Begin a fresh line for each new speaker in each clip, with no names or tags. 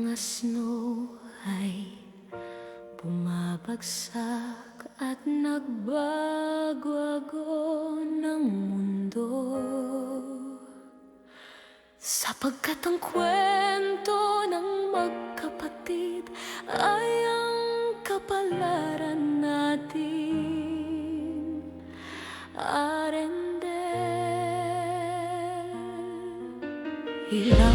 Mga snow ay bumabagsak at nagbago-ago ng mundo. Sapagkat ang kwento ng magkapatid ay ang kapalaran natin. Arendel Ilang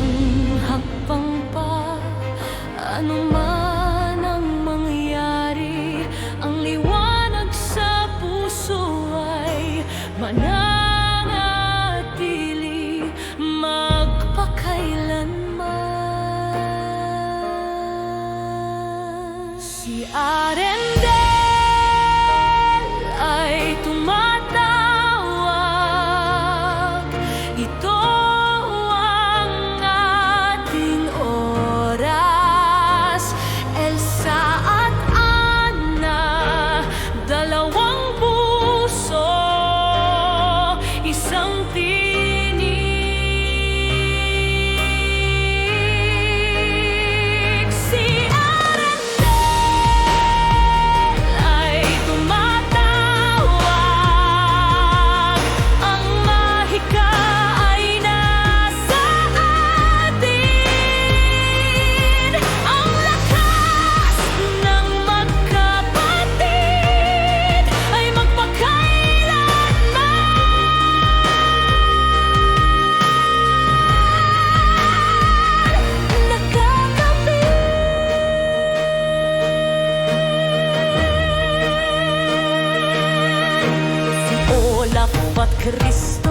Christ.